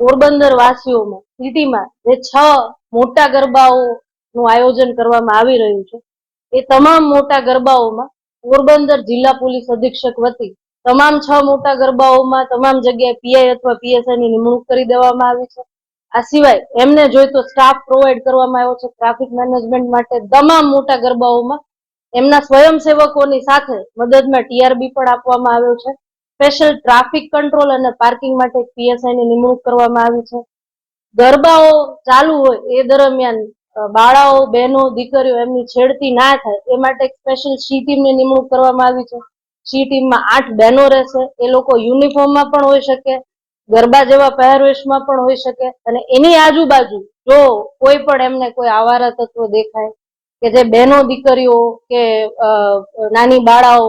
પોરબંદર વાસીઓમાં સિટીમાં જે છ મોટા ગરબાઓનું આયોજન કરવામાં આવી રહ્યું છે, એ તમામ મોટા ગરબાઓમાં પોરબંદર જિલ્લા પોલીસ અધિક્ષક વતી તમામ છ મોટા ગરબાઓમાં તમામ જગ્યાએ પીઆઈ અથવા પીએસઆઈ ની નિમણૂક કરી દેવામાં આવી છે. આ સિવાય એમને જોઈતો સ્ટાફ પ્રોવાઈડ કરવામાં આવ્યો છે, ટ્રાફિક મેનેજમેન્ટ માટે તમામ મોટા ગરબાઓમાં એમના સ્વયંસેવકોની સાથે મદદમાં ટીઆરબી પણ આપવામાં આવ્યો છે. સ્પેશિયલ ટ્રાફિક કંટ્રોલ અને પાર્કિંગ માટે પીએસઆઈ ની નિમણૂક કરવામાં આવી છે. ગરબાઓ ચાલુ હોય એ દરમિયાન બાળાઓ, બહેનો, દીકરીઓ એમની છેડતી ના થાય એ માટે એક સ્પેશિયલ સી ટીમની નિમણૂક કરવામાં આવી છે. સી ટીમમાં આઠ બહેનો રહેશે. એ લોકો યુનિફોર્મમાં પણ હોઈ શકે, ગરબા જેવા પહેરવેશમાં પણ હોઈ શકે અને એની આજુબાજુ જો કોઈ પણ એમને કોઈ આવારા તત્વો દેખાય કે જે બહેનો, દીકરીઓ કે નાની બાળાઓ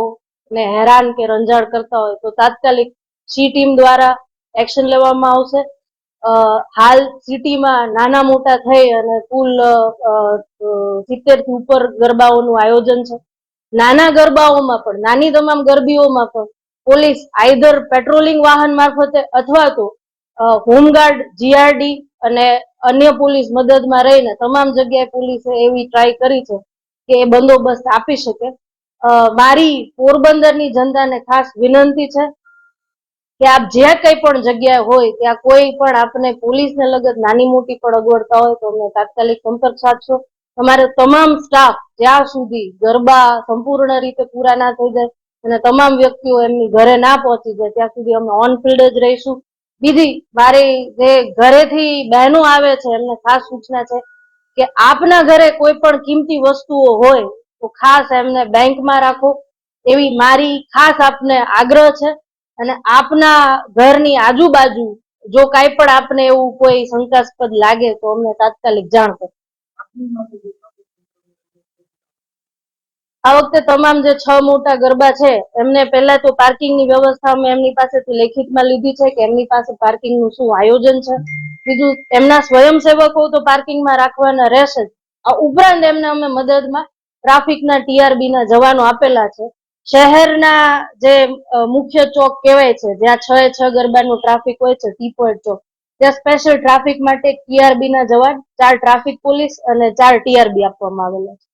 ને હેરાન કે રંજાડ કરતા હોય તો તાત્કાલિક સી ટીમ દ્વારા એક્શન લેવામાં આવશે. હાલ સિટીમાં નાના મોટા થઈ અને કુલ સિત્તેરથી ઉપર ગરબાઓનું આયોજન છે. નાના ગરબાઓમાં પણ, નાની તમામ ગરબીઓમાં પણ પોલીસ આઈધર પેટ્રોલિંગ વાહન મારફતે અથવા તો હોમગાર્ડ, જીઆરડી અને અન્ય પોલીસ મદદમાં રહીને તમામ જગ્યાએ પોલીસે એવી ટ્રાય કરી છે કે એ બંદોબસ્ત આપી શકે. મારી પોરબંદરની જનતાને ખાસ વિનંતી છે કે આપ જ્યાં કઈ પણ જગ્યાએ હોય, ત્યાં કોઈ પણ આપને પોલીસને લગત નાની મોટી પણ અગવડતા હોય તો અમને તાત્કાલિક સંપર્ક સાધશો. તમારે તમામ સ્ટાફ જ્યાં સુધી ગરબા સંપૂર્ણ રીતે પૂરા ના થઈ જાય અને તમામ વ્યક્તિઓ એમની ઘરે ના પહોંચી જાય, ત્યાં સુધી અમે ઓન ફિલ્ડ જ રહીશું. બીજી, મારી જે ઘરેથી બહેનો આવે છે, એમને ખાસ સૂચના છે કે આપના ઘરે કોઈ પણ કિંમતી વસ્તુઓ હોય તો ખાસ એમને બેંકમાં રાખો. એવી મારી ખાસ આપને આગ્રહ છે અને આપના ઘરની આજુબાજુ જો કાંઈ પણ આપને એવું કોઈ શંકાસ્પદ લાગે તો અમને તાત્કાલિક જાણ કરો. આ વખતે તમામ જે છ મોટા ગરબા છે, એમને પહેલા તો પાર્કિંગની વ્યવસ્થા અમે એમની પાસેથી લેખિતમાં લીધી છે કે એમની પાસે પાર્કિંગનું શું આયોજન છે. બીજું, એમના સ્વયંસેવકો તો પાર્કિંગમાં રાખવાના રહેશે જ. આ ઉપરાંત એમને અમે મદદમાં ટ્રાફિકના ટીઆરબી ના જવાનો આપેલા છે. શહેરના જે મુખ્ય ચોક કહેવાય છે, જ્યાં છ છ ગરબાનું ટ્રાફિક હોય છે ટી પોઈન્ટ ચોક. ત્યાં સ્પેશિયલ ટ્રાફિક માટે ટીઆરબી ના જવાન, ચાર ટ્રાફિક પોલીસ અને ચાર ટીઆરબી આપવામાં આવેલા છે.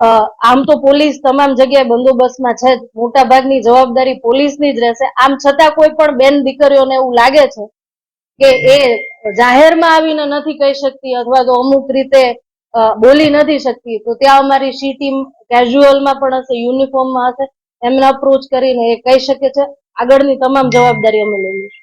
આમ તો પોલીસ તમામ જગ્યાએ બંદોબસ્તમાં છે મોટા ભાગની જવાબદારી પોલીસની જ રહેશે. આમ છતાં કોઈ પણ બેન દીકરીઓને એવું લાગે છે કે એ જાહેરમાં આવીને નથી કહી શકતી અથવા તો અમુક રીતે બોલી નથી શકતી, તો ત્યાં અમારી સી ટીમ કેઝ્યુઅલમાં પણ હશે, યુનિફોર્મમાં હશે. એમને અપ્રોચ કરીને એ કહી શકે છે. આગળની તમામ જવાબદારી અમે લઈ લઈશું